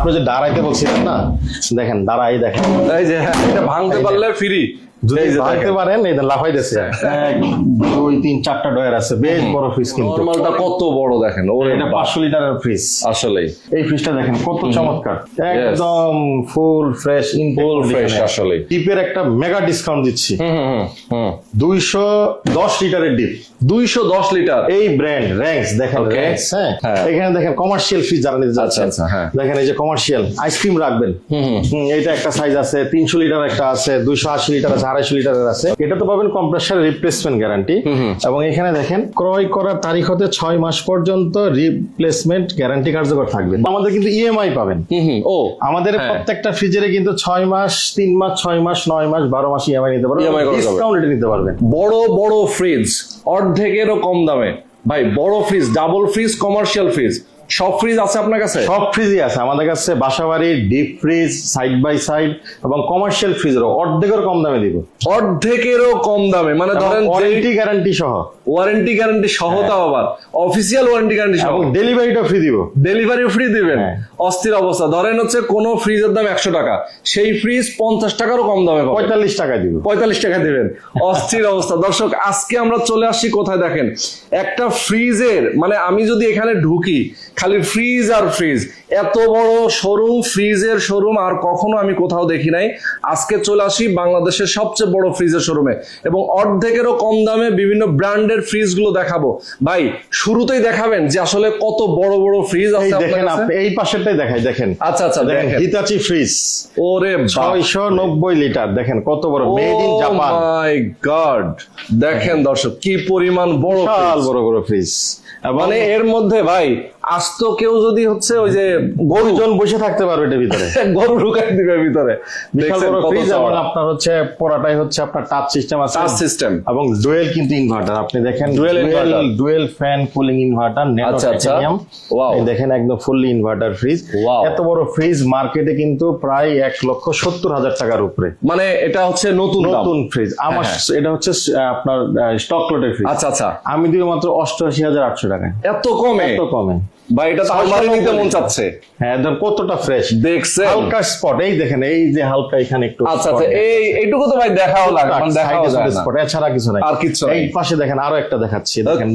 আপনি যে দাঁড়াইতে বলছিলেন না দেখেন দাঁড়াই দেখেন। এই যে এটা ভাঙতে পারলে ফ্রি যদি ভাঙতে পারেন। এই লাফাইতেছে এক দুই তিন চারটা ডয়ার আছে বেশ বড় ফ্রিজ কিন্তু। নরমালটা কত বড় দেখেন ওরে এটা পাঁচশো লিটারের ফ্রিজ। আসলেই। এই ফ্রিজটা দেখেন কত চমৎকার। একদম ফুল ফ্রেশ আসলেই। ডিপের একটা মেগা ডিসকাউন্ট দিচ্ছি। হুম হুম লিটারের ডিপ। দুইশো দশ লিটার? এই ব্র্যান্ড র্যাঙ্কস দেখেন. র্যাঙ্কস হ্যাঁ? হ্যাঁ। এখানে দেখেন কমার্শিয়াল ফ্রিজ যারা নিতে যাচ্ছেন। আচ্ছা, হ্যাঁ। দেখেন এই যে কমার্শিয়াল আইসক্রিম রাখবেন। এইটা একটা সাইজ আছে তিনশো লিটার একটা আছে দুইশো আশি লিটার আছে আড়াইশো লিটারের আছে। এটা তো পাবেন কম্প্রেসার রিপ্লেসমেন্ট গ্যারান্টি এবং এখানে দেখেন ক্রয় করার তারিখ হতে ছয় মাস পর্যন্ত রিপ্লেসমেন্ট গ্যারান্টি কার্যকর থাকবে। আমাদের কিন্তু ইএমআই পাবেন। হুম হুম। ও আমাদের হ্যাঁ। প্রত্যেকটা ফ্রিজের কিন্তু ছয় মাস তিন মাস ছয় মাস নয় মাস বারো মাস ইএমআই নিতে পারবেন। ডিসকাউন্ট নিতে পারবেন। বড় বড় ফ্রিজ অর্ধেকেরও কম দামে। ভাই বড় fridge double fridge commercial fridge সব ফ্রিজ আছে আপনার কাছে? সব ফ্রিজই আছে। আমাদের কাছে বাসাবাড়ির deep fridge side by side এবং কমার্শিয়াল ফ্রিজেরও অর্ধেকের কম দামে দিব। অর্ধেকেরও কম দামে। মানে ধরেন ওয়ারেন্টি গ্যারান্টি সহ। ওয়ারেন্টি গ্যারান্টি সহ তাও আবার। অফিসিয়াল ওয়ারেন্টি গ্যারান্টি সহ। ডেলিভারিটা ফ্রি দিব। ডেলিভারি ফ্রি দিবেন। হ্যাঁ। অস্থির অবস্থা। ধরেন হচ্ছে কোন ফ্রিজের দাম একশো টাকা। সেই ফ্রিজ পঞ্চাশ টাকারও কম দামে পঁয়তাল্লিশ টাকা দিব। পঁয়তাল্লিশ টাকা দিবেন। অস্থির অবস্থা। দর্শক আজকে আমরা চলে আসছি কোথায় দেখেন? একটা ফ্রিজের মানে আমি যদি এখানে ঢুকি খালি ফ্রিজ আর ফ্রিজ এত বড় শোরুম ফ্রিজের শোরুম আর কখনো আমি কোথাও দেখি নাই। আজকে চলে আসি বাংলাদেশের সবচেয়ে বড় ফ্রিজের শোরুমে এবং অর্ধেকেরও কম দামে বিভিন্ন ব্র্যান্ডের ফ্রিজগুলো দেখাবো। ভাই শুরুতেই দেখাবেন যে আসলে কত বড় বড় ফ্রিজ আছে দেখেন এই পাশেরটাই দেখাই দেখেন। আচ্ছা আচ্ছা দেখেন হিতাচি ফ্রিজ ওরে ছয়শো নব্বই লিটার দেখেন কত বড় made in Japan my god দেখেন দর্শক কি পরিমাণ বড় বড় বড় ফ্রিজ মানে এর মধ্যে ভাই আস্ত কেউ যদি হচ্ছে ওই যে গরুজন বসে থাকতে পারবে এটার ভিতরে। গরু ঢুকাই দিবে ভিতরে। বিশাল বড় ফ্রিজ এবং আপনার হচ্ছে পোড়াটাই হচ্ছে আপনার টাচ সিস্টেম আছে। টাচ সিস্টেম এবং ডুয়েল কিন্তু ইনভার্টার আপনি দেখেন inverter। Dual fan cooling inverter আচ্ছা, আচ্ছা। এই দেখেন একদম ফুললি ইনভার্টার ফ্রিজ. এত বড় ফ্রিজ মার্কেটে কিন্তু প্রায় এক লক্ষ সত্তর হাজার টাকার উপরে। মানে এটা হচ্ছে নতুন নতুন ফ্রিজ আমার হ্যাঁ, এটা হচ্ছে আপনার স্টক লটের ফ্রিজ আচ্ছা আচ্ছা। আমি দিব মাত্র অষ্টআশি হাজার আটশো টাকায়। এত কমে? এত কমে। ভাই এটা তো আমারই নিতে মন চাচ্ছে। হ্যাঁ একদম কতটা ফ্রেশ দেখছেন। হালকা স্পট এই দেখেন এই যে হালকা এখানে একটু আচ্ছা আচ্ছা এই এইটুকু তো ভাই দেখাও লাগে মানে দেখাও যায় না। spot, এছাড়া কিছু নাই। আর নাই। এই পাশে দেখেন আরও একটা দেখাচ্ছি দেখেন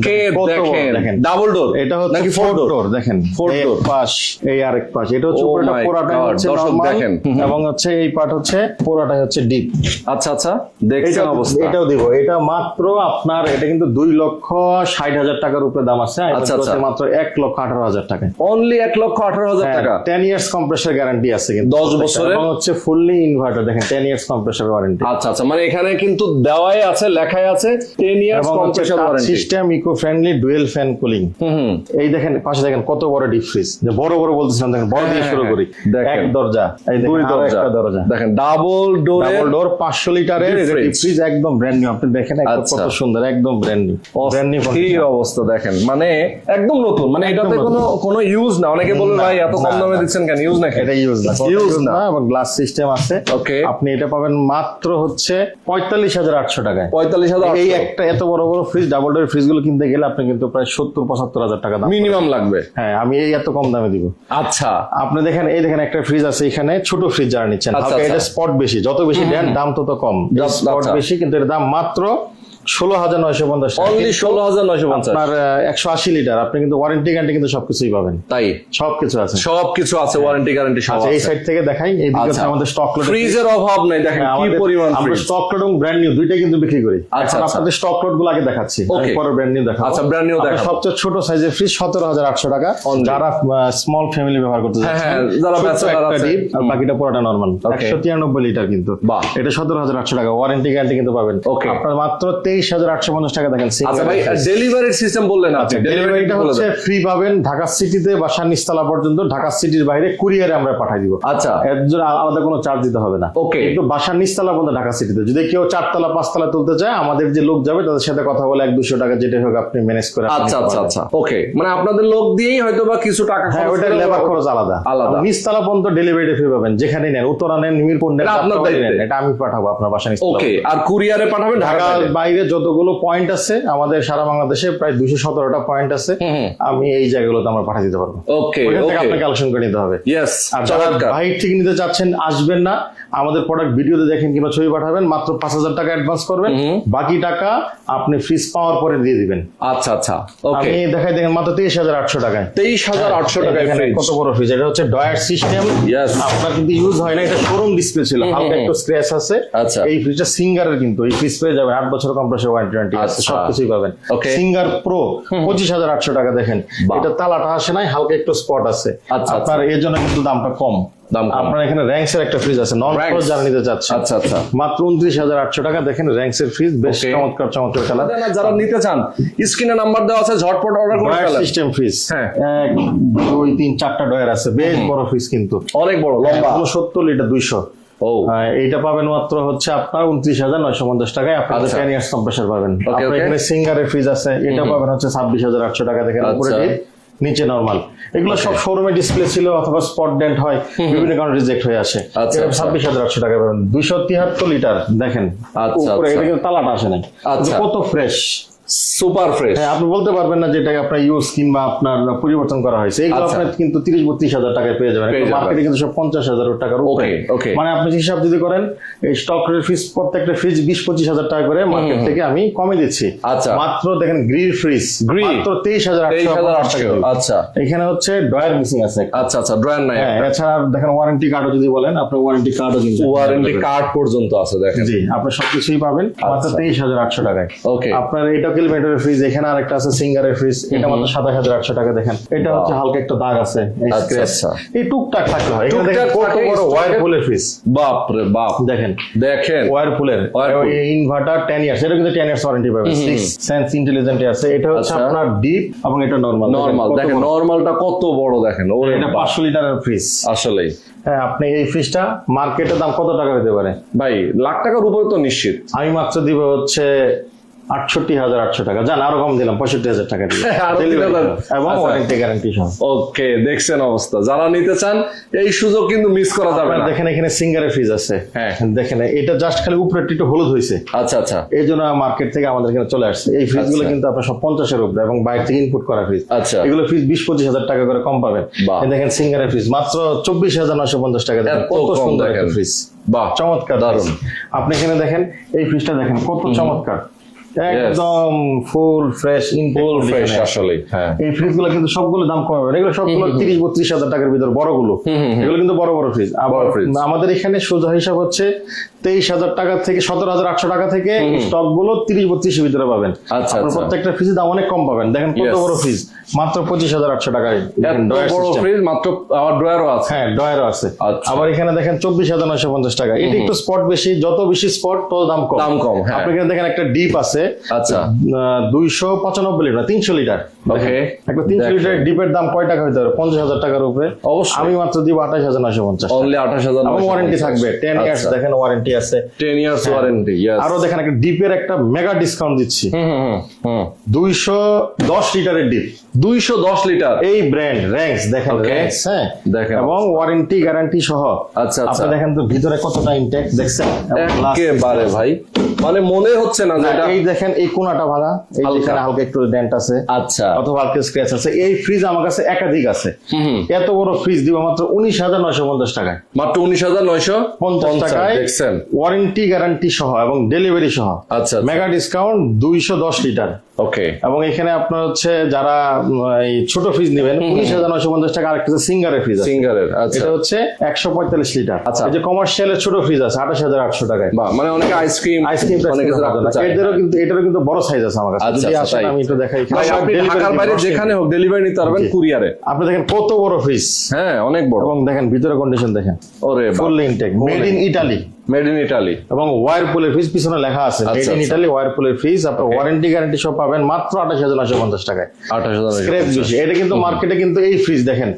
দেখেন ডাবল ডোর এটা হচ্ছে নাকি ফোর ফোর ডোর ডোর দেখেন। Door। এক পাশ এই আরেক পাশ। এটা হচ্ছে Oh পুরাটাই God, হচ্ছে দর্শক দেখেন। এবং হচ্ছে এই পার্ট হচ্ছে পুরাটাই হচ্ছে ডিপ আচ্ছা আচ্ছা দেখছেন অবস্থা। এটাও দিব। এটা মাত্র আপনার এটা কিন্তু দুই লক্ষ ষাট হাজার টাকার উপরে দাম আছে। আচ্ছা, আচ্ছা। মাত্র এক লক্ষ আঠারো হাজার টাকা অনলি এক লক্ষ আঠারো হাজার টাকা। টেন ইয়ার্স কম্প্রেসার গ্যারান্টি আছে কিন্তু। 10 বছরের? এবং হচ্ছে ফুললি ইনভার্টার দেখেন টেন ইয়ার্স কম্প্রেসার ওয়ারেন্টি আচ্ছা আচ্ছা মানে এখানে কিন্তু দেওয়াই আছে লেখাই আছে ten years compressor warranty system eco friendly dual fan cooling এই দেখেন পাশে দেখেন কত বড় ডিপ ফ্রিজ যে বড় বড় বলতেছিলাম দেখেন বড় দিয়ে হ্যাঁ, শুরু হ্যাঁ, করি। এক দরজা। এই দুই দরজা। দরজা। দেখেন ডাবল ডোরে ডাবল ডোর পাঁচশো লিটারের Deep ডিপ ফ্রিজ একদম ব্র্যান্ড নিউ আপনি দেখেন আচ্ছা। কত সুন্দর একদম ব্র্যান্ড নিউ ব্র্যান্ড নিউ কি অবস্থা দেখেন। মানে একদম নতুন মানে এটাতে নতুন। কোনো কোনো ইউজ না। অনেকে বলবে না, ভাই এত কম দামে দিচ্ছেন কেন? ইউজ না এটা ইউজ না। ইউজ না। এবং গ্লাস সিস্টেম আছে। Okay. আপনি এটা পাবেন মাত্র হচ্ছে পঁয়তাল্লিশ হাজার আটশো টাকায়। পঁয়তাল্লিশ হাজার এই একটা এত বড় বড় ফ্রিজ ডাবল ডোর ফ্রিজগুলো কিনতে গেলে আপনি কিন্তু প্রায় সত্তর পঁচাত্তর হাজার টাকা দাম মিনিমাম লাগবে। হ্যাঁ আমি এই এত কম দামে দিব। আচ্ছা। আপনি দেখেন এই দেখেন একটা ফ্রিজ আছে এখানে ছোট ফ্রিজ যারা নিচ্ছেন। আচ্ছা, আচ্ছা। এটা স্পট বেশি যত বেশি দেন দাম তত কম। স্পট আচ্ছা। বেশি কিন্তু এর দাম মাত্র ষোলো হাজার নয়শো পঞ্চাশ অনলি ষোলো হাজার নয়শো পঞ্চাশ। আপনার একশো আশি লিটার আপনি কিন্তু ওয়ারেন্টি গ্যারান্টি কিন্তু সবকিছুই পাবেন। তাই? সবকিছু আছে। সব কিছু আছে ওয়ারেন্টি গ্যারান্টি সব আচ্ছা এই সাইড থেকে দেখাই এই দিকে আচ্ছা। আমাদের স্টক লট ফ্রিজের অভাব নাই দেখেন কি পরিমাণ আমরা স্টক লট এবং ব্র্যান্ড নিউ দুইটাই কিন্তু বিক্রি করি। আচ্ছা, আচ্ছা। আপনাদের স্টক লটগুলো আগে দেখাচ্ছি। পরে ব্র্যান্ড নিউ দেখাবো। আচ্ছা, new আপনার দেখাবো। সবচেয়ে ছোট সাইজের ফ্রিজ সতেরো হাজার আটশো টাকা। যারা স্মল ফ্যামিলি ব্যবহার করতে হ্যাঁ, হ্যাঁ, যারা একটা আছে। আর বাকিটা পুরোটা নর্মাল. একশো তিরানব্বই লিটার কিন্তু। বাহ। এটা সতেরো হাজার আটশো টাকা ওয়ারেন্টি গ্যারান্টি কিন্তু পাবেন। Okay. আপনার মাত্র তেইশ হাজার আটশো পঞ্চাশ টাকা দেখেন আচ্ছা ডেলিভারির সিস্টেম বললেন আপনি ডেলিভারিটা ডেলিভারিটা হচ্ছে ফ্রি পাবেন ঢাকা সিটিতে পর্যন্ত ঢাকা সিটির বাইরে কুরিয়ারে আমরা পাঠাই দিব। আচ্ছা। এর জন্য আলাদা কোনো চার্জ দিতে হবে না। Okay. কিন্তু বাসার নিচতলা পর্যন্ত ঢাকা সিটিতে। যদি কেউ চারতলা পাঁচতলা তুলতে চায় আমাদের যে লোক যাবে তাদের সাথে কথা বলে এক দুশো টাকা যেটা হোক আপনি ম্যানেজ করে আচ্ছা আচ্ছা আচ্ছা। ওকে মানে আপনাদের লোক দিয়েই হয়তো বা কিছু টাকা হ্যাঁ খরচ ওইটা লেবার খরচ আলাদা। আলাদা। নিচতলা পর্যন্ত ডেলিভারি ফ্রি পাবেন যেখানে নেন। উত্তরা নেন মিরপুর নেন আপনার নেন, এটা আমি পাঠাবো আপনার বাসা নিচতলা ওকে আর কুরিয়ারে পাঠাবেন ঢাকা বাইরে যতগুলো পয়েন্ট আছে আমাদের সারা বাংলাদেশে প্রায় দুইশো সতেরোটা পয়েন্ট আছে। আমি এই জায়গাগুলোতে আমরা পাঠিয়ে দিতে পারব। ওকে থেকে কালেকশন করে নিতে হবে। আর যারা থেকে নিতে চাচ্ছেন আসবেন না। আমাদের প্রোডাক্ট ভিডিওতে দেখেন কিংবা ছবি পাঠাবেন মাত্র পাঁচ হাজার টাকা অ্যাডভান্স করবেন। বাকি টাকা আপনি ফ্রিজ পাওয়ার পরে দিয়ে দিবেন। আচ্ছা আচ্ছা। ওকে আমি দেখাই দেখেন মাত্র তেইশ হাজার আটশো টাকায়। তেইশ হাজার আটশো টাকায় ফ্রিজ কত বড় ফ্রিজ এটা হচ্ছে ডয়ার সিস্টেম। আপনার কিন্তু ইউজ হয় না এটা শোরুম ডিসপ্লে ছিল। হালকা একটু স্ক্র্যাচ আছে। আচ্ছা। এই ফ্রিজটা সিঙ্গারের কিন্তু। এই ফ্রিজ পেয়ে যাবেন। আট বছর কম্প্রেসর আছে আচ্ছা। সবকিছুই পাবেন। সিঙ্গার প্রো পঁচিশ হাজার আটশো টাকা দেখেন। এটা তালাটা আসে নাই হালকা একটু স্পট আছে। আচ্ছা, আপনার এর জন্য কিন্তু দামটা কম। দাম আপনার এখানে র্যাঙ্কস এর একটা ফ্রিজ আছে নন। প্রো যারা নিতে চাচ্ছে। আচ্ছা আচ্ছা। মাত্র উনত্রিশ হাজার আটশো টাকা দেখেন র্যাঙ্কস এর ফ্রিজ বেশ চমৎকার চমৎকার কালার যারা নিতে চান স্ক্রিনে নাম্বার দেওয়া আছে ঝটপট অর্ডার করে ফেলেন। সিস্টেম ফ্রিজ হ্যাঁ। এক দুই তিন চারটা ডয়ার আছে বেশ বড় ফ্রিজ কিন্তু। অনেক বড় লম্বা। সত্তর লিটার দুইশো। ও এইটা পাবেন মাত্র হচ্ছে আপনার উনত্রিশ হাজার নয়শো পঞ্চাশ টাকায় আপনাদের। টেন ইয়ার্স কম্প্রেসার পাবেন আপনার. এখানে সিঙ্গারের ফ্রিজ আছে এটা পাবেন হচ্ছে ছাব্বিশ হাজার আটশো টাকা দেখেন উপরে আচ্ছা। নিচে নর্মাল এগুলো সব শোরুমে ডিসপ্লে ছিল অথবা স্পট ডেন্ট হয় বিভিন্ন কারণে রিজেক্ট হয়ে আসে আচ্ছা, আচ্ছা। ছাব্বিশ হাজার আটশো টাকা পাবেন দুইশো তিয়াত্তর লিটার দেখেন উপরে। এটা কিন্তু তালাটা আসে নাই। কত ফ্রেশ সুপার ফ্রেশ হ্যাঁ আপনি বলতে পারবেন না যে আপনার ইউজ কিংবা আপনার পরিবর্তন করা হয়েছে এগুলো আচ্ছা। আপনার কিন্তু তিরিশ বত্রিশ হাজার টাকায় পেয়ে যাবেন মার্কেটে কিন্তু সব পঞ্চাশ হাজার টাকার উপরে. মানে আপনি হিসাব যদি করেন এই স্টক ফ্রিজ প্রত্যেকটা ফ্রিজ বিশ পঁচিশ হাজার টাকা করে মার্কেট থেকে আমি কমে দিচ্ছি আচ্ছা। মাত্র দেখেন গ্রিল ফ্রিজ? মাত্র তেইশ হাজার। আচ্ছা এখানে হচ্ছে ডয়ার মিসিং আছে আচ্ছা আচ্ছা ড্রয়ার নাই হ্যাঁ এছাড়া দেখেন ওয়ারেন্টি কার্ডও যদি বলেন আপনার ওয়ারেন্টি কার্ডও কিন্তু ওয়ারেন্টি কার্ড পর্যন্ত আছে দেখেন জি আপনি সবকিছুই পাবেন মাত্র আচ্ছা। তেইশ হাজার আটশো টাকায় Okay. আপনার এটা কিলোমিটারের ফ্রিজ এখানে আরেকটা আছে সিঙ্গারের ফ্রিজ এটা মাত্র সাতাশ হাজার আটশো টাকা দেখেন। এটা হচ্ছে হালকা একটা দাগ আছে এই আচ্ছা। আচ্ছা। টুকটাক থাকতে হয় এখানে দেখেন কত বড় ওয়ার পুলের ফ্রিজ বাপ রে বাপ। দেখেন দেখেন। ওয়ারপুলের Whirlpool। ইনভার্টার টেন ইয়ার্স এটা কিন্তু টেন ইয়ার্স ওয়ারেন্টি পাবে সেন্স ইন্টেলিজেন্ট আছে। এটা হচ্ছে আচ্ছা। আপনার ডিপ এবং এটা নর্মাল নর্মাল দেখেন নর্মালটা কত বড় দেখেন ওরে এটা পাঁচশো লিটারের ফ্রিজ আসলেই। হ্যাঁ আপনি এই ফ্রিজটা মার্কেটের দাম কত টাকা হতে পারে? ভাই লাখ টাকার উপরে তো নিশ্চিত। আমি মাত্র দিব হচ্ছে আটষট্টি হাজার আটশো টাকা। জান আরও কম দিলাম পঁয়ষট্টি হাজার টাকা হাজার। এবং। ওয়ারেন্টি গ্যারান্টি সহ। ওকে দেখছেন অবস্থা। যারা নিতে চান এই সুযোগ কিন্তু মিস করা যাবে আপনার না। দেখেন এখানে সিঙ্গারের ফ্রিজ আছে। হ্যাঁ। দেখেন এটা জাস্ট খালি উপরে একটু হলুদ হয়েছে আচ্ছা আচ্ছা। এই জন্য মার্কেট থেকে আমাদের এখানে চলে আসছে। এই ফ্রিজগুলো আচ্ছা। কিন্তু আপনার সব পঞ্চাশের উপরে এবং বাইরে থেকে ইনপুট করা ফ্রিজ আচ্ছা। এগুলো ফ্রিজ বিশ পঁচিশ হাজার টাকা করে কম পাবেন। দেখেন সিঙ্গারের ফ্রিজ মাত্র চব্বিশ হাজার নশো পঞ্চাশ টাকা কত সুন্দর। একটা ফ্রিজ বাহ চমৎকার। দারুণ। আপনি এখানে দেখেন এই ফ্রিজটা দেখেন কত চমৎকার। একদম ফুল ফ্রেশ ফুল ফ্রেশ আসলেই হ্যাঁ। এই ফ্রিজগুলো কিন্তু সবগুলো দাম কম হবে এগুলো সবগুলো তিরিশ বত্রিশ হাজার টাকার ভিতর বড়গুলো। এগুলো কিন্তু বড় বড় ফ্রিজ আবার আমাদের এখানে সোজা হিসাব হচ্ছে তেইশ হাজার টাকা থেকে সতেরো হাজার আটশো টাকা থেকে স্টকগুলো তিরিশ বত্রিশের ভিতরে পাবেন। আচ্ছা, আপনার আচ্ছা। প্রত্যেকটা ফ্রিজের দাম অনেক কম পাবেন। দেখেন কত বড় ফ্রিজ মাত্র পঁচিশ হাজার আটশো টাকায় বড় ফ্রিজ মাত্র আবার ড্রয়ারও আছে। হ্যাঁ ডয়ারও আছে। আচ্ছা। আবার এখানে দেখেন চব্বিশ হাজার নয়শো পঞ্চাশ টাকা। এটা একটু স্পট বেশি যত বেশি স্পট তত দাম কম। দাম কম, হ্যাঁ। আপনি এখানে দেখেন একটা ডিপ আছে। আচ্ছা। দুইশো পঁচানব্বই লিটার তিনশো লিটার. একটা তিনশো লিটার ডিপের দাম কয় টাকা হইতে পারে? পঞ্চাশ হাজার টাকার উপরে। অবশ্যই। আমি মাত্র দিব আঠাশ হাজার নয়শো পঞ্চাশ অনলি আঠাশ হাজার ওয়ারেন্টি থাকবে। টেন ইয়ার্স দেখেন ওয়ারেন্টি আছে। টেন ইয়ার্স ওয়ারেন্টি আরও দেখেন একটা ডিপের একটা মেগা ডিসকাউন্ট দিচ্ছি। দুইশো দশ লিটারের ডিপ। দুইশো দশ লিটার? এই ব্র্যান্ড র্যাঙ্কস দেখেন র্যাঙ্কস হ্যাঁ। দেখেন। এবং ওয়ারেন্টি গ্যারান্টি সহ। আচ্ছা, আচ্ছা। আপনি দেখেন তো ভিতরে কতটা ইনটেক দেখছেন? একেবারে ভাই। মানে মনে হচ্ছে না যে এটা দেখেন এই কোনাটা ভাঙা এই হালকা। হালকা একটু ডেন্ট আছে। আচ্ছা। অথবা হালকা স্ক্র্যাচ আছে। এই ফ্রিজ আমার কাছে একাধিক আছে। এত বড় ফ্রিজ দিব মাত্র উনিশ হাজার নয়শো পঞ্চাশ টাকায়। মাত্র উনিশ হাজার নয়শো পঞ্চাশ টাকায় দেখছেন। ওয়ারেন্টি গ্যারান্টি সহ এবং ডেলিভারি সহ। আচ্ছা মেগা ডিসকাউন্ট দুইশো দশ লিটার ওকে এবং এখানে আপনার হচ্ছে যারা এই ছোট ফ্রিজ নেবেন উনিশ হাজার নয়শো পঞ্চাশ টাকা আরেকটা সিঙ্গারের ফ্রিজ সিঙ্গারের আচ্ছা। এটা হচ্ছে একশো পঁয়তাল্লিশ লিটার আচ্ছা। যে কমার্শিয়ালের ছোট ফ্রিজ আছে আঠাশ হাজার আটশো টাকায়। বাহ মানে অনেকে আইসক্রিম আইসক্রিম এদেরও কিন্তু এটারও কিন্তু বড় সাইজ আছে আমার কাছে। আচ্ছা, যদি আচ্ছা, আসেন আমি একটু দেখাই। ঢাকার বাইরে যেখানে হোক ডেলিভারি নিতে পারবেন। কুরিয়ারে। আপনি দেখেন কত বড় ফ্রিজ হ্যাঁ অনেক বড়। এবং দেখেন ভিতরে কন্ডিশন দেখেন। ওরে full intake made in Italy made in Italy এবং ওয়ারপুলের ফ্রিজ পিছনে লেখা আছে মেড আচ্ছা, ইন আচ্ছা। ইটালি ওয়ারপুলের ফ্রিজ আপনার ওয়ারেন্টি গ্যারান্টি সব পাবেন মাত্র আঠাশ হাজার নয়শো পঞ্চাশ টাকায়। আঠাশ হাজার বেশি। এটা কিন্তু মার্কেটে কিন্তু এই ফ্রিজ দেখেন।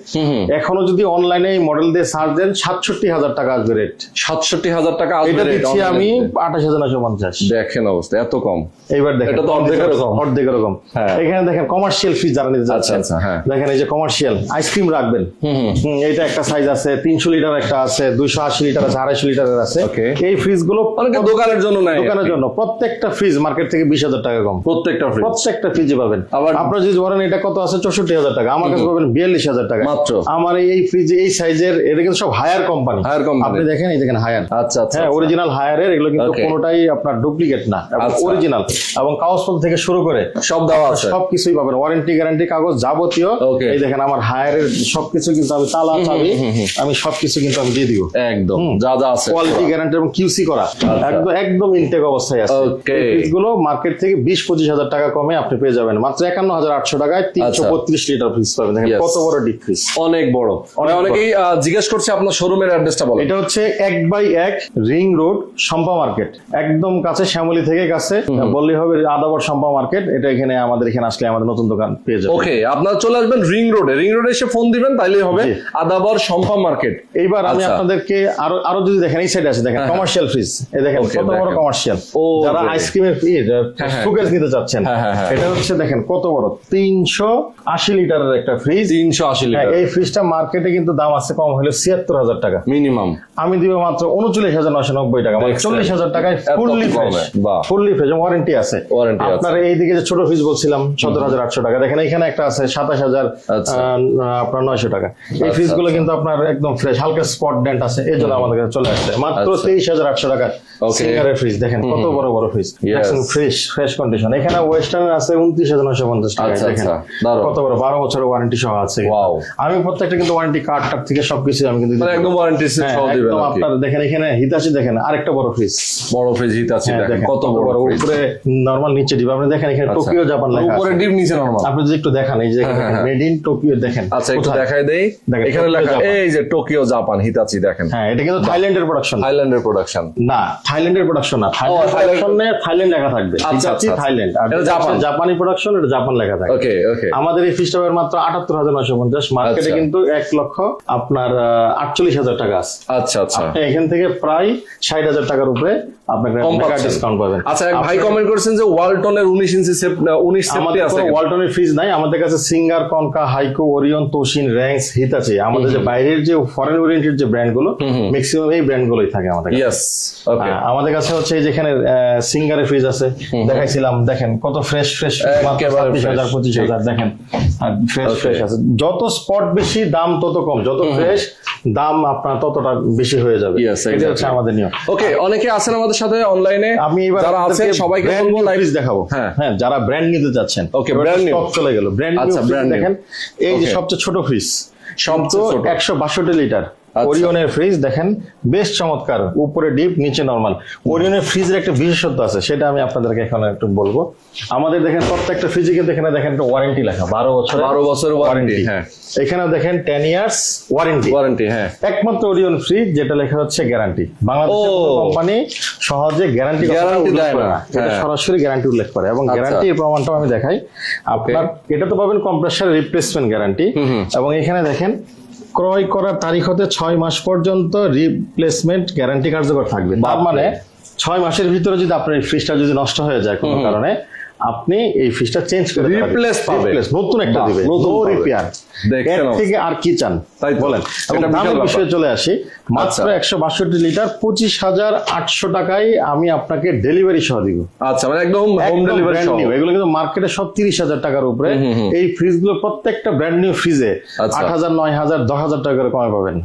এখনও যদি অনলাইনে এই মডেল দিয়ে সার্চ দেন সাতষট্টি হাজার টাকা আসবে রেট সাতষট্টি হাজার টাকা আসবে এটা দিচ্ছি আমি আঠাশ হাজার নয়শো পঞ্চাশ। দেখেন অবস্থা এত কম। এইবার দেখেন। এটা তো অর্ধেকের কম। অর্ধেকের কম। হ্যাঁ। এখানে দেখেন কমার্শিয়াল ফ্রিজ যারা নিতে যাচ্ছেন। আচ্ছা, হ্যাঁ। দেখেন এই যে কমার্শিয়াল আইসক্রিম রাখবেন। হুম, এটা একটা সাইজ আছে তিনশো লিটার একটা আছে দুইশো আশি লিটার আছে আড়াইশো লিটারের আছে। ওকে এই ফ্রিজগুলো অনেকে দোকানের জন্য নেয় দোকানের জন্য। প্রত্যেকটা ফ্রিজ মার্কেট থেকে বিশ হাজার টাকা কম। প্রত্যেকটা ফ্রিজ। প্রত্যেকটা ফ্রিজে পাবেন। আবার- আপনার যদি বলেন এটা কত আছে? চৌষট্টি হাজার টাকা। আমার কাছে পাবেন বিয়াল্লিশ হাজার টাকা। মাত্র। আমার এই ফ্রিজ এই সাইজের এটা কিন্তু সব হায়ার কোম্পানি Higher company। আপনি দেখেন এই দেখেন হায়ার আচ্ছা আচ্ছা হ্যাঁ অরিজিনাল হায়ারের এগুলো কিন্তু কোনোটাই আপনার ডুপ্লিকেট না। আচ্ছা। অরিজিনাল এবং কাগজপত্র থেকে শুরু করে সব দেওয়া আছে। সবকিছুই পাবেন। ওয়ারেন্টি গ্যারান্টি কাগজ যাবতীয়. এই দেখেন আমার হায়ারের সবকিছু কিন্তু আমি তালা চাবি আমি সবকিছু কিন্তু আমি দিয়ে দিব। একদম। যা যা আছে। কোয়ালিটি গ্যারান্টি এবং কিউসি করা। একদম একদম ইনটেক অবস্থায় আছে। ফ্রিজগুলো মার্কেট থেকে বিশ পঁচিশ হাজার টাকা কমে আপনি পেয়ে যাবেন। মাত্র একান্ন হাজার আটশো টাকায় তিনশো আচ্ছা। বত্রিশ লিটার ফ্রিজ পাবেন। দেখেন কত বড় অনেক বড়। অনেকেই জিজ্ঞেস করছে আপনার শোরুমের অ্যাড্রেসটা বলো এটা হচ্ছে এক বাই এক রিং রোড সম্পা মার্কেট একদম কাছে শ্যামলী থেকে কাছে। হবে আদাবর সম্পা মার্কেট এটা এখানে আমাদের এখানে আসলে আমাদের নতুন দোকান পেয়ে যাবে ওকে আপনারা চলে আসবেন রিং রোডে রিং রোডে এসে ফোন দিবেন তাইলেই হবে আদাবর সম্পা মার্কেট এইবার আমি আচ্ছা। আপনাদেরকে আরও আরও যদি দেখেন এই সাইডে আছে দেখেন। হ্যাঁ, কমার্শিয়াল ফ্রিজ এই দেখেন কত বড় কমার্শিয়াল যারা আইসক্রিমের হ্যাঁ, হ্যাঁ। নিতে চাচ্ছেন। হ্যাঁ, হ্যাঁ, হ্যাঁ। এটা হচ্ছে দেখেন কত বড়? তিনশো আশি লিটারের একটা ফ্রিজ তিনশো আশি হ্যাঁ, লিটার। এই ফ্রিজটা মার্কেটে কিন্তু দাম আছে কম হলে ছিয়াত্তর হাজার টাকা। মিনিমাম আমি দিব মাত্র উনচল্লিশ হাজার নশো নব্বই টাকা। মানে দেখছেন? চল্লিশ হাজার টাকায় fully fresh fully fresh warranty আছে। আপনার এইদিকে যে ছোট ফ্রিজ বলছিলাম সতেরো হাজার আটশো টাকা। দেখেন এখানে একটা আছে সাতাশ হাজার আচ্ছা। আপনার নয়শো টাকা। এই ফ্রিজগুলো কিন্তু আপনার একদম ফ্রেশ হালকা স্পট ডেন্ট আছে। এই জন্য আমাদের কাছে চলে আসছে। মাত্র আচ্ছা। তেইশ হাজার আটশো সিঙ্গারের ফ্রিজ দেখেন কত বড় বড় ফ্রিজ দেখছেন ফ্রেশ ফ্রেশ কন্ডিশন এখানে ওয়েস্টার্ন আছে উনত্রিশ হাজার পঞ্চাশ টাকা দেখেন। কত বড় বারো বছরের ওয়ারেন্টি সহ আছে আমি প্রত্যেকটা কিন্তু ওয়ারেন্টি কার্ড টার্ড থেকে সবকিছু আমি কিন্তু একদম ওয়ারেন্টি একদম আপনার দেখেন এখানে হিতাশি দেখেন আরেকটা বড় ফ্রিজ বড় ফ্রিজ দেখেন কত বড় উপরে নরমাল নিচে ডিপ আপনি দেখেন এখানে। টোকিও জাপান লেখা উপরে ডিপ নিচে আপনি যদি একটু দেখান এই যে। মেড ইন টোকিও দেখেন আচ্ছা একটু? দেখাই দেই এখানে লেখা এই যে টোকিও জাপান হিতাচি দেখেন হ্যাঁ এটা কিন্তু থাইল্যান্ডের প্রোডাকশন থাইল্যান্ডের প্রোডাকশন না থাইল্যান্ডের প্রোডাকশন না। থাইল্যান্ড থাইল্যান্ড- লেখা থাকবে। থাইল্যান্ড আর জাপান। জাপান প্রোডাকশন এটা জাপান লেখা থাকবে। ওকে ওকে আমাদের এই ফিসটা মাত্র আটাত্তর হাজার নয়শো পঞ্চাশ। মার্কেটে আচ্ছা। কিন্তু এক লক্ষ আপনার আটচল্লিশ হাজার টাকা আছে। আচ্ছা আচ্ছা। এখান থেকে প্রায় ষাট হাজার টাকার উপরে আপনাকে ডিসকাউন্ট পাবেন। আচ্ছা এক ভাই কমেন্ট করেছেন যে ওয়ালটনের উনিশ ইঞ্চি আছে ওয়ালটনের ফ্রিজ নাই। আমাদের কাছে Singer Konka Haiko Orion Toshin Rangs আছে আমাদের যে বাইরের যে ফরেন ওরিয়েন্টেড যে ব্র্যান্ডগুলো ম্যাক্সিমাম এই ব্র্যান্ড গুলোই থাকে আমাদের কাছে। ইয়েস ওকে হ্যাঁ, আমাদের কাছে হচ্ছে যেখানে সিঙ্গারের ফ্রিজ আছে দেখাইছিলাম দেখেন কত ফ্রেশ ফ্রেশ হাজার পঁচিশ হাজার দেখেন। ফ্রেশ ফ্রেশ আছে। যত স্পট বেশি দাম তত কম। যত ফ্রেশ দাম আপনার ততটা বেশি হয়ে যাবে। এটা হচ্ছে আমাদের নিয়ম। ওকে অনেকে আছেন আমাদের সাথে অনলাইনে আমি এবার যারা আছে আপনাদেরকে সবাইকে বলব লাইভ দেখাবো। হ্যাঁ। হ্যাঁ যারা ব্র্যান্ড নিতে যাচ্ছেন ওকে new। stock চলে গেল। ব্র্যান্ড আচ্ছা, নিউ দেখেন। এই যে সবচেয়ে ছোট ফ্রিজ সবচেয়ে ছোট। একশো বাষট্টি লিটার। ওরিয়নের ফ্রিজ দেখেন বেশ চমৎকার উপরে ডিপ নিচে নরমাল ওরিয়নের ফ্রিজের একটা বিশেষত্ব আছে সেটা আমি আপনাদেরকে এখন একটু বলব। আমাদের দেখেন প্রত্যেকটা ফ্রিজে কিন্তু এখানে দেখেন একটা ওয়ারেন্টি লেখা বারো বছর বারো বছর ওয়ারেন্টি হ্যাঁ। এখানে দেখেন টেন ইয়ার্স ওয়ারেন্টি ওয়ারেন্টি হ্যাঁ। একমাত্র ওরিয়ন ফ্রিজ যেটা লেখা হচ্ছে গ্যারান্টি বাংলাদেশের ও। কোম্পানি সহজে গ্যারান্টি Guarantee দেয় না। এটা হ্যাঁ। সরাসরি গ্যারান্টি উল্লেখ করে। এবং আচ্ছা। গ্যারান্টির প্রমাণটাও আমি দেখাই। আপনার এটা তো পাবেন কম্প্রেসার রিপ্লেসমেন্ট গ্যারান্টি এবং এখানে দেখেন ক্রয় করার তারিখ হতে ছয় মাস পর্যন্ত রিপ্লেসমেন্ট গ্যারান্টি কার্যকর থাকবে। তার মানে ছয় মাসের ভিতরে যদি আপনার এই ফ্রিজটা যদি নষ্ট হয়ে যায় কোনো কারণে আপনি এই ফ্রিজটা চেঞ্জ করে রিপ্লেস পাবেন। নতুন একটা দিবেন। নো রিপেয়ার দেখেন থেকে আর কি চান? তাই বলেন। দামের বিষয়ে চলে আসি। মাত্র আচ্ছা। একশো বাষট্টি লিটার পঁচিশ হাজার আটশো টাকায় আমি আপনাকে ডেলিভারি সহ দিব। আচ্ছা মানে একদম হোম ডেলিভারি new। এগুলো কিন্তু মার্কেটে সব তিরিশ হাজার টাকার উপরে। এই ফ্রিজগুলো প্রত্যেকটা ব্র্যান্ড নিউ ফ্রিজে। আট হাজার নয় হাজার দশ হাজার টাকা করে কমে পাবেন।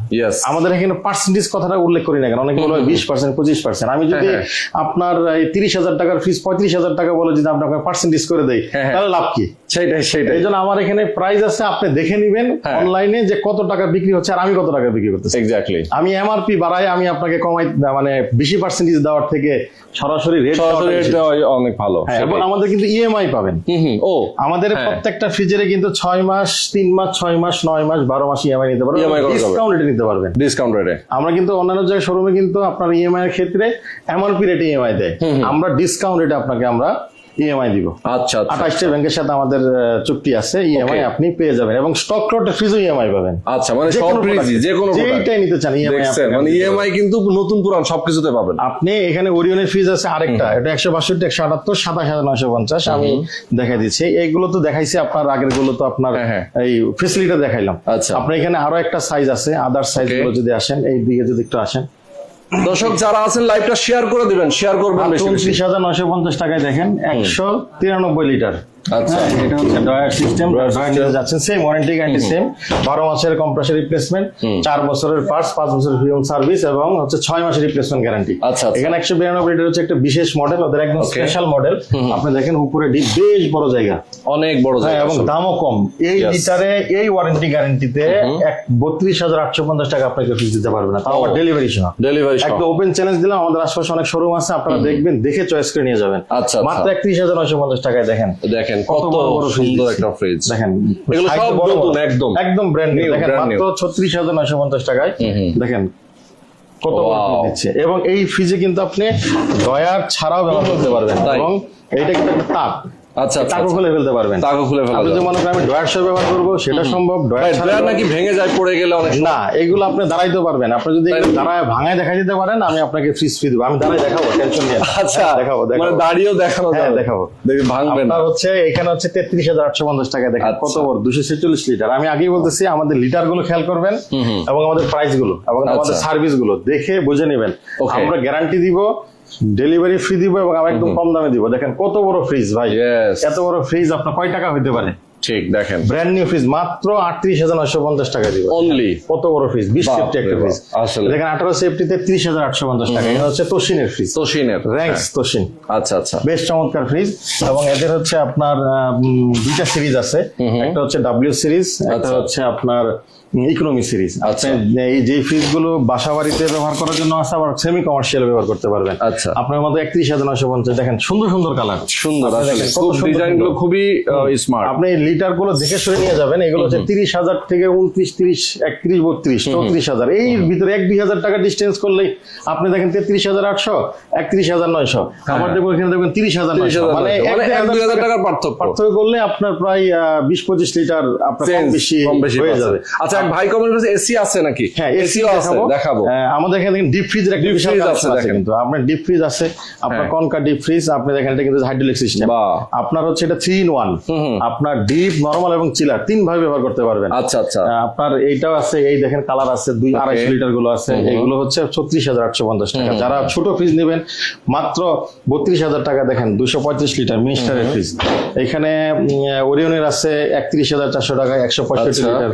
আমাদের এখানে পার্সেন্টেজ কথাটা উল্লেখ করি না কেন? অনেকে বলবে বিশ পার্সেন্ট পঁচিশ পার্সেন্ট আমি যদি হ্যাঁ, আপনার এই তিরিশ হাজার টাকার ফ্রিজ পঁয়ত্রিশ হাজার টাকা বলে যদি আপনাকে পার্সেন্টেজ করে দেই হ্যাঁ, হ্যাঁ। তাহলে লাভ কি? সেটাই সেটাই। এই জন্য আমার এখানে প্রাইস আছে আপনি দেখে নিবেন হ্যাঁ। অনলাইনে যে কত টাকা বিক্রি হচ্ছে আর আমি কত টাকা বিক্রি করতেছি? এক্স্যাক্টলি আমি এমআরপি বাড়াই আমি আপনাকে কমাই মানে বেশি পার্সেন্টেজ দেওয়ার থেকে সরাসরি রেট সরাসরি এটা অনেক ভালো এবং আমাদের কিন্তু ইএমআই পাবেন। হুম হুম ও আমাদের হ্যাঁ। প্রত্যেকটা ফ্রিজেরে কিন্তু ছয় মাস তিন মাস ছয় মাস নয় মাস বারো মাস ইএমআই নিতে পারবেন। ডিসকাউন্ট রেটে নিতে পারবেন। ডিসকাউন্ট রেটে আমরা কিন্তু অন্যান্য জায়গায় শোরুমে কিন্তু আপনার ইএমআই এর ক্ষেত্রে এমআরপি রেটে ইএমআই দেয়। আমরা ডিসকাউন্ট রেটে আপনাকে আমরা ইএমআই দিব। আচ্ছা আচ্ছা। আঠাশটা ব্যাংকের সাথে আমাদের চুক্তি আছে ইএমআই আপনি পেয়ে যাবেন এবং স্টক লটে ফ্রিজও ইএমআই পাবেন। আচ্ছা মানে সব ফ্রিজই যে কোনো যেইটাই নিতে চান ইএমআই মানে ইএমআই কিন্তু নতুন পুরান সবকিছুতে পাবেন। আপনি এখানে ওরিয়নের ফ্রিজ আছে আরেকটা এটা একশো বাষট্টি একশো আটাত্তর সাতাশ হাজার নয়শো পঞ্চাশ আমি দেখাই দিচ্ছি এইগুলো তো দেখাইছি আপনার আগেরগুলো তো আপনার হ্যাঁ, হ্যাঁ। এই ফেসিলিটি দেখাইলাম। আচ্ছা। আপনার এখানে আরও একটা সাইজ আছে আদার সাইজগুলো যদি আসেন এই দিকে যদি একটু আসেন। দর্শক যারা আছেন লাইভটা শেয়ার করে দিবেন শেয়ার করবেন উনত্রিশ হাজার নয়শো পঞ্চাশ টাকায় দেখেন একশো তিরানব্বই লিটার। আচ্ছা। হ্যাঁ, এটা হচ্ছে ডয়ার সিস্টেম Dryer ডয়ার যাচ্ছেন সেম ওয়ারেন্টি গ্যারান্টি সেম বারো মাসের কম্প্রেসার রিপ্লেসমেন্ট চার বছরের পার্টস পাঁচ বছরের ফ্রি হোম সার্ভিস এবং হচ্ছে ছয় মাসের রিপ্লেসমেন্ট গ্যারান্টি আচ্ছা, আচ্ছা। এখানে একশো বিরানব্বই হচ্ছে একটা বিশেষ মডেল ওদের একদম স্পেশাল মডেল আপনি দেখেন উপরে ডিপ বেশ বড় জায়গা। অনেক বড় হ্যাঁ জায়গা এবং দামও কম। এই Yes. লিটারে এই ওয়ারেন্টি গ্যারান্টিতে এক বত্রিশ হাজার আটশো পঞ্চাশ টাকা আপনাকে দিতে পারবে না। তাও আবার ডেলিভারি সহ ডেলিভারি সহ। একটা ওপেন চ্যালেঞ্জ দিলাম আমাদের আশপাশে অনেক শোরুম আছে আপনারা দেখবেন দেখে চয়েস করে নিয়ে যাবেন। আচ্ছা, মাত্র আচ্ছা। একত্রিশ হাজার নয়শো পঞ্চাশ টাকায় দেখেন। দেখেন। কত কত সুন্দর একটা ফ্রিজ দেখেন এগুলো সব। নতুন, একদম। একদম ব্র্যান্ড নিউ দেখেন মাত্র ছত্রিশ হাজার নয়শো পঞ্চাশ টাকায়। দেখেন কত. দিচ্ছে। এবং এই ফ্রিজে কিন্তু আপনি দয়ার ছাড়াও ব্যবহার করতে পারবেন। এবং এইটা কিন্তু একটা তাপ। আচ্ছা আচ্ছা তাকও খুলে ফেলতে পারবেন। তাকও খুলে ফেলা আপনি। যদি মনে করেন আমি সহ ব্যবহার করব সেটা সম্ভব ভাই, নাকি ভেঙে যায় পড়ে গেলে অনেক না এগুলো আপনি দাঁড়াইতে পারবেন। আপনি যদি দাঁড়ায় ভাঙায় দেখা দিতে পারেন আমি আপনাকে ফ্রি দেবো। আমি দাঁড়ায় দেখাবো টেনশন নিয়ে আচ্ছা হ্যাঁ, দেখাবো। মানে দাঁড়িয়েও দেখানো হ্যাঁ, যাবে। দেখাবো। দেখি ভাঙবে না। হচ্ছে এখানে হচ্ছে তেত্রিশ হাজার আটশো পঞ্চাশ টাকা দেখেন আচ্ছা। কত বড় দুশো ছেচল্লিশ লিটার। আমি আগেই বলতেছি আমাদের লিটারগুলো খেয়াল করবেন এবং আমাদের প্রাইসগুলো এবং আমাদের আচ্ছা। সার্ভিসগুলো দেখে বুঝে নেবেন. আমরা গ্যারান্টি দিব ডেলিভারি ফ্রি দিব এবং আমি একদম কম দামে দিব। দেখেন কত বড় ফ্রিজ ভাই। এত বড় ফ্রিজ আপনার কয় টাকা হইতে পারে? ঠিক দেখেন। ব্র্যান্ড নিউ ফ্রিজ মাত্র আটত্রিশ হাজার নয়শো পঞ্চাশ টাকা দিব। অনলি কত বড় ফ্রিজ বিশ সেফটি একটা ফ্রিজ আসলে। দেখেন আঠারো সেফটিতে ত্রিশ হাজার আটশো পঞ্চাশ টাকা। এটা হচ্ছে তোশিনের ফ্রিজ তোশিনের র্যাঙ্কস তোশিন আচ্ছা আচ্ছা। বেশ চমৎকার ফ্রিজ এবং এদের হচ্ছে আপনার দুইটা সিরিজ আছে। একটা হচ্ছে ডাব্লিউ সিরিজ একটা আচ্ছা। হচ্ছে আপনার ইকোনমি সিরিজ আচ্ছা। এই যে ফ্রিজগুলো বাসা বাড়িতে ব্যবহার করার জন্য আছে আবার সেমি কমার্শিয়াল ব্যবহার করতে পারবেন। আচ্ছা। আপনার মতো একত্রিশ হাজার নয়শো পঞ্চাশ দেখেন সুন্দর সুন্দর কালার সুন্দর আসলে খুব ডিজাইনগুলো খুবই স্মার্ট আপনি লিটারগুলো দেখে সরে নিয়ে যাবেন এগুলো হচ্ছে তিরিশ হাজার থেকে উনত্রিশ তিরিশ একত্রিশ বত্রিশ চৌত্রিশ হাজার। এই ভিতরে এক দুই হাজার টাকা ডিস্টেন্স করলেই আপনি দেখেন তেত্রিশ হাজার আটশো একত্রিশ হাজার নয়শো। আবার দেখবেন এখানে দেখবেন তিরিশ হাজার মানে মানে হাজার টাকা টাকার পার্থক্য। পার্থক্য করলে আপনার প্রায় বিশ পঁচিশ লিটার আপনার কম বেশি হয়ে যাবে। আচ্ছা ভাই এসি আছে নাকি? হ্যাঁ এসিও আছে দেখাবো। হ্যাঁ, আমাদের এখানে ডিপ ফ্রিজের একটা বিশাল আছে, দেখেন। কিন্তু। আপনার ডিপ ফ্রিজ আছে আপনার। কনকা ডিপ ফ্রিজ আপনি দেখেন এটা কিন্তু হাইড্রোলিক সিস্টেম আপনার হচ্ছে এটা থ্রি ইন ওয়ান আপনার ডিপ নরমাল এবং চিলার তিন ভাবে ব্যবহার করতে পারবেন। আচ্ছা আচ্ছা। আপনার এইটাও আছে এই দেখেন কালার আছে দুই আড়াইশো লিটারগুলো আছে। এগুলো হচ্ছে ছত্রিশ হাজার আটশো পঞ্চাশ টাকা। যারা ছোট ফ্রিজ নেবেন মাত্র বত্রিশ হাজার টাকা দেখেন দুশো পঁয়ত্রিশ লিটার মিনিস্টারের ফ্রিজ এখানে ওরিয়নের আছে একত্রিশ হাজার চারশো টাকা একশো পঁয়ষট্টি আচ্ছা। লিটার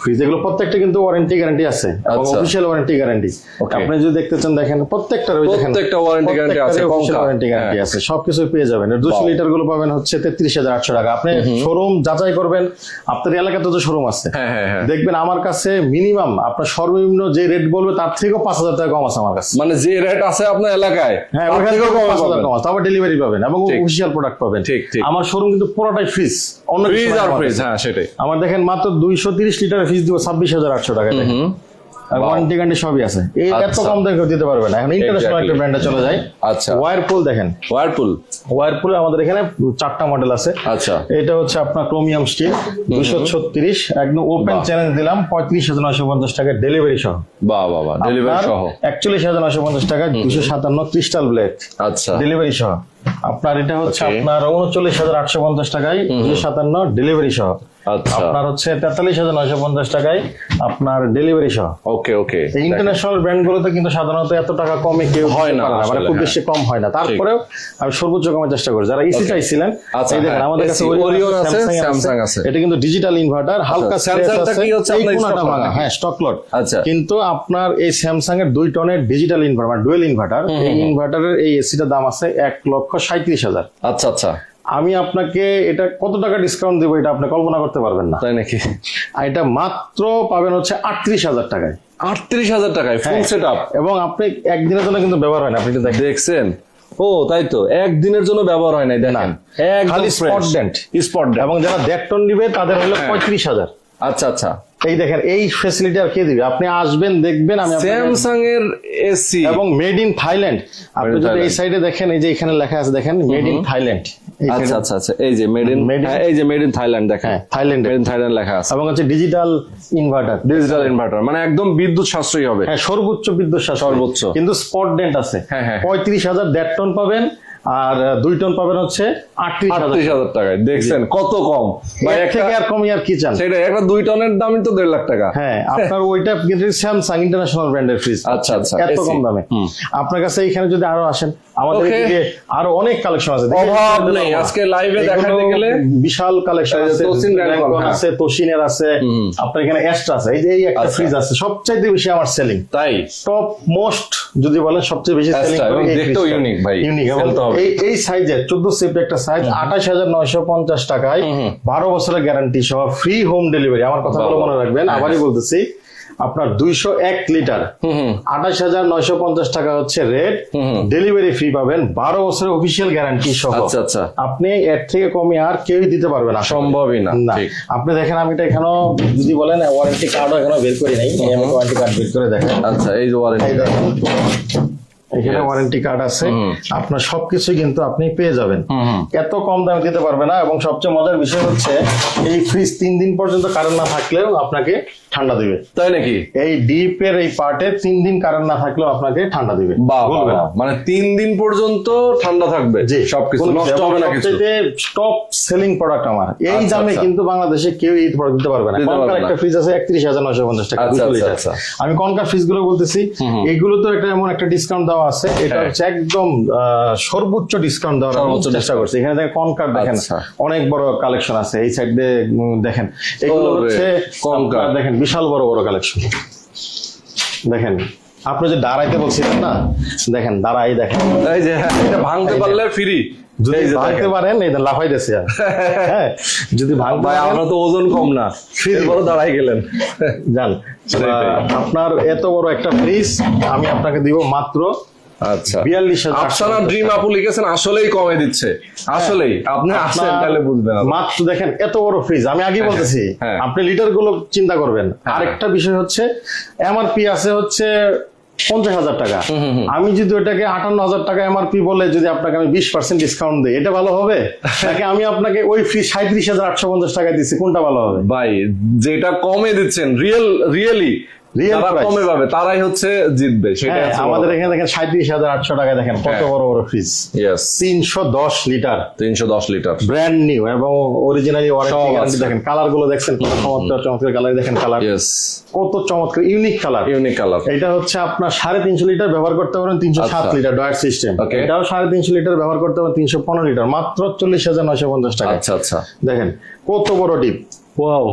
ফ্রিজ এগুলো প্রত্যেকটা কিন্তু ওয়ারেন্টি গ্যারান্টি আছে। এবং আচ্ছা। অফিসিয়াল ওয়ারেন্টি গ্যারান্টি আপনি যদি দেখতে চান দেখেন প্রত্যেকটার ওই দেখেন প্রত্যেকটা warranty guarantee আছে। Warranty guarantee. আছে। সবকিছু পেয়ে যাবেন। দুশো Wow. লিটারগুলো পাবেন হচ্ছে তেত্রিশ হাজার আটশো টাকা। আপনি শোরুম যাচাই করবেন আপনার এলাকাতে তো শোরুম আছে। হ্যাঁ হ্যাঁ হ্যাঁ। দেখবেন আমার কাছে মিনিমাম আপনার সর্বনিম্ন যে রেট বলবে তার থেকেও পাঁচ হাজার টাকা কম আছে আমার কাছে। মানে যে রেট আছে আপনার এলাকায় হ্যাঁ ওখান থেকেও থেকে কমে আছে। ডেলিভারি পাবেন এবং। অফিসিয়াল প্রোডাক্ট পাবেন। ঠিক, ঠিক। আমার শোরুম কিন্তু পুরোটাই ফ্রিজ অন্য ফ্রিজ আর ফ্রিজ হ্যাঁ সেটাই। আমার দেখেন মাত্র দুইশো তিরিশ লিটার ফিস দিব ছাব্বিশ হাজার আটশো টাকা ওয়ারেন্টি গ্যারান্টি সবই আছে। এই এত আচ্ছা। কম দামে দিতে পারবে না। এখন ইন্টারন্যাশনাল একটা ব্র্যান্ডে চলে যায়। আচ্ছা। ওয়ারপুল দেখেন। ওয়ারপুল ওয়ারপুল আমাদের এখানে চারটা মডেল আছে। আচ্ছা। এটা হচ্ছে আপনার ক্রোমিয়াম স্টিল দুশো ছত্রিশ একদম ওপেন চ্যালেঞ্জ দিলাম পঁয়ত্রিশ হাজার নয়শো পঞ্চাশ টাকা ডেলিভারি সহ। বাহ বাহ বাহ। ডেলিভারি সহ। একচল্লিশ হাজার নয়শো পঞ্চাশ টাকা দুশো সাতান্ন ক্রিস্টাল ব্লেড আচ্ছা। ডেলিভারি সহ। আপনার এটা হচ্ছে আপনার উনচল্লিশ হাজার আটশো পঞ্চাশ টাকায় দুশো সাতান্ন ডেলিভারি সহ। আপনার হচ্ছে তেতাল্লিশ হাজার নয়শো পঞ্চাশ টাকায় আপনার ডেলিভারি সহ। ওকে ওকে। ইন্টারন্যাশনাল ব্র্যান্ড গুলোতে কিন্তু সাধারণত এত টাকা কমে কেউ হয় না মানে খুব হ্যাঁ। বেশি কম হয় না। তারপরেও আমি সর্বোচ্চ কমার চেষ্টা করি। যারা ইসি চাইছিলেন আচ্ছা, এই দেখেন হ্যাঁ, আমাদের কাছে Orion আছে, Samsung আছে। এটা কিন্তু ডিজিটাল ইনভার্টার হালকা আচ্ছা, scratch Samsung টা আছে, কি হচ্ছে আপনার কোণাটা ভাঙা, হ্যাঁ স্টক লট আচ্ছা। কিন্তু আপনার এই স্যামসাং এর দুই টনের ডিজিটাল ইনভার্টার মানে ডুয়েল ইনভার্টার এই ইনভার্টারের এই এসিটার দাম আছে এক লক্ষ সাঁত্রিশ হাজার। আচ্ছা আচ্ছা। আমি আপনাকে এটা কত টাকা ডিসকাউন্ট দেবো এটা আপনি কল্পনা করতে পারবেন না। তাই নাকি? আর এটা মাত্র পাবেন হচ্ছে আটত্রিশ হাজার টাকায়। আটত্রিশ হাজার টাকায় ফুল হ্যাঁ। সেট আপ এবং আপনি একদিনের জন্য কিন্তু ব্যবহার হয় না আপনি কিন্তু দেখেন। দেখছেন? ও তাই তো। একদিনের জন্য ব্যবহার হয় নাই দেখেন। খালি spot dent। স্পট এবং যারা দেড় টন নিবে তাদের হলো পঁয়ত্রিশ হাজার। আচ্ছা আচ্ছা। এই দেখেন এই ফেসিলিটি আর কে দিবে? আপনি আসবেন দেখবেন আমি স্যামসাং এর এসি এবং মেড ইন থাইল্যান্ড আপনি যদি এই সাইডে দেখেন এই যে এখানে লেখা আছে দেখেন মেড ইন থাইল্যান্ড আচ্ছা আচ্ছা আচ্ছা। এই যে মেড ইন এই যে মেড ইন থাইল্যান্ড দেখেন। হ্যাঁ থাইল্যান্ড মেড ইন থাইল্যান্ড লেখা আছে। এবং হচ্ছে ডিজিটাল ইনভার্টার ডিজিটাল ইনভার্টার মানে একদম বিদ্যুৎ সাশ্রয়ী হবে। হ্যাঁ সর্বোচ্চ বিদ্যুৎ সাশ্রয়। সর্বোচ্চ। কিন্তু স্পট ডেন্ট আছে। হ্যাঁ, হ্যাঁ। পঁয়ত্রিশ হাজার দেড় টন পাবেন। আর দুই টন পাবেন হচ্ছে আটত্রিশ হাজার টাকায়। দেখছেন কত কম। থেকে আর কমই আর কি চান? সেটা একটা দুই টনের দামই তো দেড় লাখ টাকা। হ্যাঁ আপনার ওইটা কিন্তু স্যামসাং ইন্টারন্যাশনাল ব্র্যান্ডের ফ্রিজ আচ্ছা, আচ্ছা, এত কম দামে। আপনার কাছে এখানে যদি আরও আসেন আমাদের এদিকে আরও অনেক কালেকশন আছে। অভাব নেই। আজকে এ দেখাতে গেলে বিশাল কালেকশন আছে। তোসিন হ্যাঁ। আছে তোশিনের আছে। আপনার এখানে এক্সট্রা আছে। এই যে এই একটা আচ্ছা। ফ্রিজ আছে। সবচাইতে বেশি আমার সেলিং তাই? টপ মোস্ট যদি বলেন সবচেয়ে বেশি সেলিং দেখতেও unique ভাই। ইউনিক এবং Sell তো হবে। এই এই সাইজে চোদ্দ সেফ একটা সাইজ আঠাশ হাজার নয়শো পঞ্চাশ টাকায় বারো বছরের গ্যারান্টি সহ ফ্রি হোম ডেলিভারি আমার কথাগুলো। মনে রাখবেন আবারই বলতেছি আপনার দুইশো এক লিটার আঠাশ হাজার নয়শো পঞ্চাশ টাকা হচ্ছে রেট ডেলিভারি ফ্রি পাবেন বারো বছরের অফিসিয়াল গ্যারান্টি সহ। আচ্ছা, আচ্ছা। আপনি এর থেকে কমে আর কেউই দিতে পারবে না। সম্ভবই না আপনি দেখেন আমি এটা এখানেও যদি বলেন ওয়ারেন্টি কার্ডও এখনও বের করি নাই। আমি ওয়ারেন্টি কার্ড বের করে দেখেন। আচ্ছা এই যে ওয়ারেন্টি এখানে ওয়ারেন্টি কার্ড আছে। আপনার সবকিছু কিন্তু আপনি পেয়ে যাবেন। এত কম দামে দিতে পারবে না এবং সবচেয়ে মজার বিষয় হচ্ছে এই ফ্রিজ তিন দিন পর্যন্ত কারেন্ট না থাকলেও আপনাকে ঠান্ডা দিবে। তাই নাকি? এই ডিপের এই পার্টে তিন দিন কারেন্ট না থাকলেও আপনাকে ঠান্ডা দিবে। মানে তিন দিন পর্যন্ত ঠান্ডা থাকবে? জি। সবকিছু নষ্ট হবে না কিছু? টপ সেলিং প্রোডাক্ট আমার। এই আচ্ছা, দামে আচ্ছা। কিন্তু বাংলাদেশে কেউ এই প্রোডাক্ট দিতে পারবে না। কনকার একটা ফ্রিজ আছে একত্রিশ হাজার নয়শো পঞ্চাশ টাকা আচ্ছা। আমি কনকার ফ্রিজগুলো বলতেছি এইগুলো তো একটা এমন একটা ডিসকাউন্ট দেওয়া আছে এটা হ্যাঁ। হচ্ছে একদম সর্বোচ্চ ডিসকাউন্ট দেওয়ার চেষ্টা করছি। এখানে দেখেন কনকার দেখেন আচ্ছা। অনেক বড় কালেকশন আছে এই সাইড দিয়ে দেখেন। এগুলো হচ্ছে কনকার। কার্ড দেখেন বিশাল বড় বড় কালেকশন দেখেন আপনি যে দাঁড়াইতে বলছিলেন না দেখেন দাঁড়াই দেখেন। এই যে হ্যাঁ, এটা ভাঙতে পারলে ফ্রি যদি ভাঙতে পারেন হ্যাঁ যদি ভাঙতে ভাই আমরা তো ওজন কম না। ফ্রিজ বড় দাঁড়াই গেলেন। যান আপনার এত বড় একটা ফ্রিজ আমি আপনাকে দিব মাত্র আচ্ছা। বিয়াল্লিশ আফসানা ড্রিম আপু লিখেছেন আসলেই কমে দিচ্ছে। আসলেই। আপনি আসেন তাহলে বুঝবেন মাত্র দেখেন এত বড় ফ্রিজ আমি আগে বলতেছি হ্যাঁ। আপনি লিটারগুলো চিন্তা করবেন। আরেকটা বিষয় হচ্ছে এমআরপি আছে হচ্ছে পঞ্চাশ হাজার টাকা। আমি যদি ওটাকে আটান্ন হাজার টাকা এমআরপি বলে যদি আপনাকে আমি বিশ পার্সেন্ট ডিসকাউন্ট দিই এটা ভালো হবে? নাকি আমি আপনাকে ওই ফ্রি সাঁত্রিশ হাজার আটশো পঞ্চাশ টাকা দিচ্ছি কোনটা ভালো হবে? ভাই যেটা কমে দিচ্ছেন রিয়েল রিয়েলি। কমে পাবে তারাই হচ্ছে জিতবে সেটাই হ্যাঁ, আমাদের এখানে দেখেন সাঁত্রিশ হাজার আটশো টাকা দেখেন কত হ্যাঁ। বড় বড় ফ্রিজ তিনশো দশ লিটার তিনশো দশ লিটার ব্র্যান্ড নিউ এবং অরিজিনালি ওয়ারেন্টি সব গ্যারান্টি আছে। দেখেন কালারগুলো দেখছেন কত চমৎকার চমৎকার কালার দেখেন কালার কত চমৎকার ইউনিক কালার ইউনিক কালার এটা হচ্ছে আপনার সাড়ে তিনশো লিটার ব্যবহার করতে পারেন তিনশো সাত। লিটার ডয়ার সিস্টেম এটাও সাড়ে তিনশো লিটার ব্যবহার করতে পারেন তিনশো পনেরো লিটার মাত্র চল্লিশ হাজার নয়শো পঞ্চাশ টাকা আচ্ছা আচ্ছা। দেখেন কত বড় ডিপ ওয়াও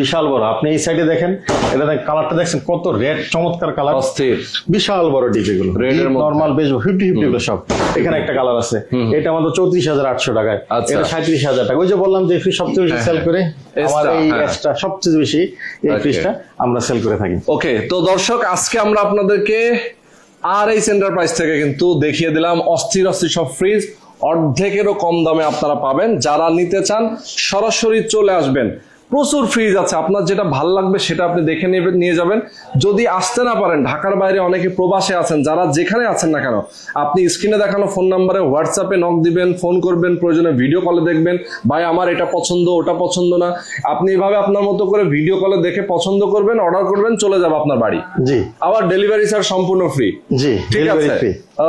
বিশাল বড়। আপনি এই সাইডে দেখেন এটা দেখেন কালারটা দেখছেন কত রেড চমৎকার কালার অস্থির। বিশাল বড় ডিপ এগুলো Red এর। নর্মাল বেশ ফিফটি ফিফটি এগুলো সব। এখানে একটা কালার আছে। এটা আমাদের চৌত্রিশ হাজার আটশো টাকায়। আচ্ছা। এটা সাঁত্রিশ হাজার টাকা। ওই যে বললাম যে ফ্রি সবচেয়ে বেশি সেল করে আমার এই হ্যাঁ। এক্সট্রা সবচেয়ে বেশি এই. ফ্রিজটা আমরা সেল করে থাকি। ওকে তো দর্শক আজকে আমরা আপনাদেরকে আর এই সেন্টার প্রাইস থেকে কিন্তু দেখিয়ে দিলাম অস্থির অস্থির সব ফ্রিজ অর্ধেকেরও কম দামে আপনারা পাবেন। যারা নিতে চান সরাসরি চলে আসবেন। প্রচুর ফ্রিজ আছে। আপনার যেটা ভালো লাগবে সেটা আপনি দেখে নেবেন নিয়ে যাবেন। যদি আসতে না পারেন ঢাকার বাইরে অনেকে প্রবাসে আছেন যারা যেখানে আছেন না কেন আপনি স্ক্রিনে দেখানো ফোন নাম্বারে হোয়াটসঅ্যাপে নক দিবেন ফোন করবেন প্রয়োজনে ভিডিও কলে দেখবেন ভাই আমার এটা পছন্দ ওটা পছন্দ না। আপনি এভাবে আপনার মতো করে ভিডিও কলে দেখে পছন্দ করবেন অর্ডার করবেন চলে যাবে আপনার বাড়ি। জি। আবার ডেলিভারি চার্জ সম্পূর্ণ ফ্রি জি ঠিক আছে?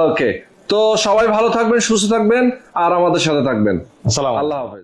ওকে তো সবাই ভালো থাকবেন সুস্থ থাকবেন আর আমাদের সাথে থাকবেন। আসসালাম আল্লাহ হাফেজ।